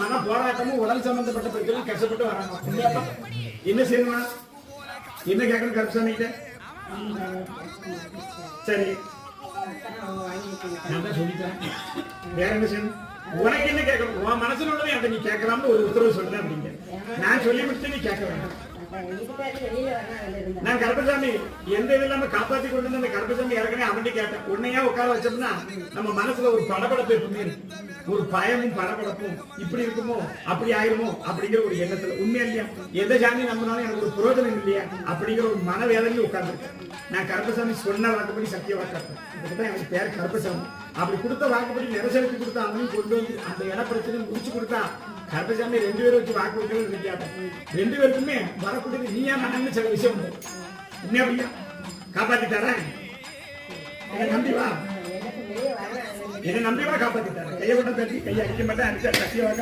மன போராட்டமும் உடல் சம்பந்தப்பட்ட பிரச்சனை கஷ்டப்பட்டு வராங்க. என்ன செய்யணும் என்ன கேட்கணும்? கருப்பசாமி கிட்ட சரி. நான் சொல்லிட்டேன் வேற என்ன செய்யணும்? உனக்கு என்ன கேட்கணும்? உன் மனசுல உள்ளதை என்கிட்ட நீ கேட்கலாம்னு ஒரு உத்தரவு சொல்றேன் அப்படிங்க. நான் சொல்லி முடிச்சு நீ கேட்க வேண்டாம். நான் கருப்பசாமி எந்த இது இல்லாம காப்பாத்தி கொண்டு வந்த அந்த கருப்பசாமி ஏற்கனவே அவன்கிட்ட கேட்டேன். உன்னையா உட்கார வச்சோம்னா நம்ம மனசுல ஒரு படபடப்பு எப்பவுமே இருக்கு ஒரு பயமும் படபடப்பும் இப்படி இருக்குமோ அப்படி ஆயிருமோ அப்படிங்கிற ஒரு எண்ணத்துல. உண்மையா இல்லையா? எந்த சாமி நம்பினாலும் எனக்கு ஒரு புரோஜனம் இல்லையா? அப்படிங்கிற ஒரு மனவேதனையும் உட்கார்ந்துருக்கேன். நான் கருப்பசாமி சொன்ன வாக்குப்படி சத்திய வாக்காட்டேன் இதுக்குதான் எனக்கு பேர் கருப்பசாமி. அப்படி கொடுத்த வாக்குப்படி நிறசெலுத்தி கொடுத்தா அவனையும் கொண்டு வந்து அந்த இட பிரச்சனையை முடிச்சு கொடுத்தா கருப்பசாமி ரெண்டு பேரும் வச்சு வாக்கு வைக்கிறது வித்தியாசம் ரெண்டு பேருக்குமே வரக்கூடியது நீயா நான் சில விஷயம் உண்டு. உண்மையா பையா காப்பாத்தி தரேன் என்னை நம்பி வா. என்னை நம்பி வா காப்பாத்தி தரேன் கையை விட்ட தட்டி கையை அடிக்க மாட்டேன் அடிச்சா சத்திய